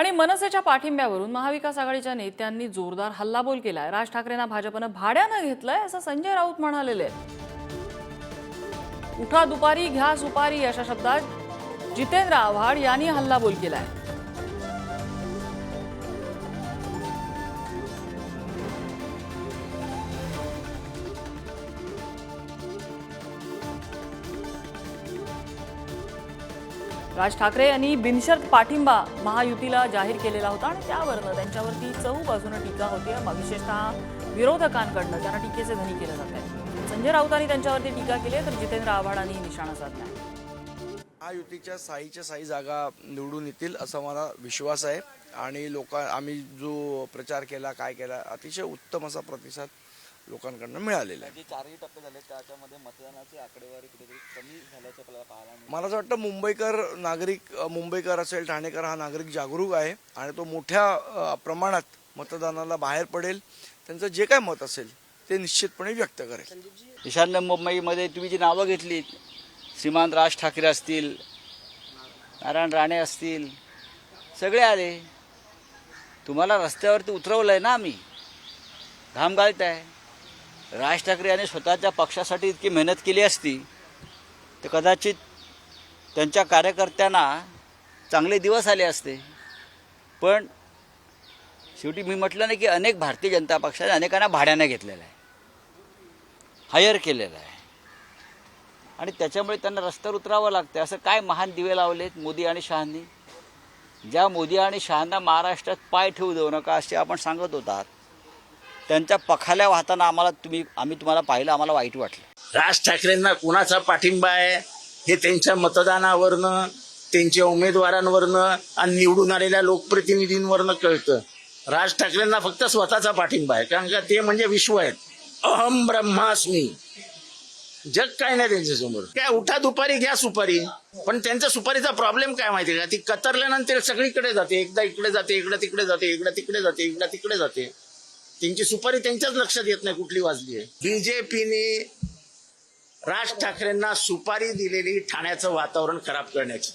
आणि मनसेच्या पाठिंब्यावरून महाविकास आघाडीच्या नेत्यांनी जोरदार हल्लाबोल केलाय. राज ठाकरेंना भाजपनं भाड्यानं घेतलंय असं संजय राऊत म्हणालेले उठा दुपारी घ्या सुपारी अशा शब्दात जितेंद्र आव्हाड यांनी हल्लाबोल केलाय. राज ठाकरे यांनी बिनशर्त पाठिंबा महायुतीला जाहीर केलेला होता आणि त्यावरनं त्यांच्यावरती चहू बाजूनं टीका होती विशेषतः विरोधकांकडनं त्यांना टीकेचे धनी केलं जात आहे. संजय राऊतांनी त्यांच्यावरती टीका केली तर जितेंद्र आव्हाडांनी निशाणा साधला महायुतीच्या साईच्या साई जागा निवडून येतील असा मला विश्वास आहे. आणि लोक आम्ही जो प्रचार केला काय केला अतिशय उत्तम असा प्रतिसाद लोकांकडनं मिळालेला आहे. जे चारही टप्पे झाले त्याच्यामध्ये मतदानाची आकडेवारी कुठेतरी कमी झाल्याचं आपल्याला पाहायला मिळतं. मला असं वाटतं मुंबईकर नागरिक अ, मुंबईकर असेल ठाणेकर हा नागरिक जागरूक आहे आणि तो मोठ्या अ, प्रमाणात मतदानाला बाहेर पडेल. त्यांचं जे काय मत असेल ते निश्चितपणे व्यक्त करेल. ईशान्य मुंबईमध्ये तुम्ही जी नावं घेतली श्रीमान राज ठाकरे असतील नारायण राणे असतील सगळे आले. तुम्हाला रस्त्यावरती उतरवलं आहे ना आम्ही. घाम घालत आहे राज ठाकरे यांनी स्वतःच्या पक्षासाठी इतकी मेहनत केली असती तर कदाचित त्यांच्या कार्यकर्त्यांना चांगले दिवस आले असते. पण शेवटी मी म्हटलं ना की अनेक भारतीय जनता पक्षाने अनेकांना भाड्याने घेतलेलं आहे. हायर केलेलं आहे. आणि त्याच्यामुळे त्यांना रस्त्यावर उतरावं लागतं. असं काय महान दिवे लावलेत मोदी आणि शहांनी? ज्या मोदी आणि शहांना महाराष्ट्रात पाय ठेवू देऊ नका असे आपण सांगत होतात. त्यांच्या पखाल्या वाहताना आम्हाला तुम्ही आम्ही तुम्हाला पाहिलं आम्हाला वाईट वाटलं. राज ठाकरेंना कुणाचा पाठिंबा आहे? हे त्यांच्या मतदानावरनं त्यांच्या उमेदवारांवरनं आणि निवडून आलेल्या लोकप्रतिनिधींवरनं कळतं. राज ठाकरेंना फक्त स्वतःचा पाठिंबा आहे कारण का ते म्हणजे विश्व आहेत. अहम ब्रह्मास्मी. जग काय नाही त्यांच्यासमोर. काय उठा दुपारी घ्या सुपारी. पण त्यांचा सुपारीचा प्रॉब्लेम काय माहिती का? ती कतरल्यानंतर सगळीकडे जाते. एकदा इकडे जाते इकडे तिकडे जाते इकडे तिकडे जाते इकडे तिकडे जाते. त्यांची सुपारी त्यांच्याच लक्षात येत नाही कुठली वाजली आहे. बीजेपीने राज ठाकरेंना सुपारी दिलेली ठाण्याचं वातावरण खराब करण्याची.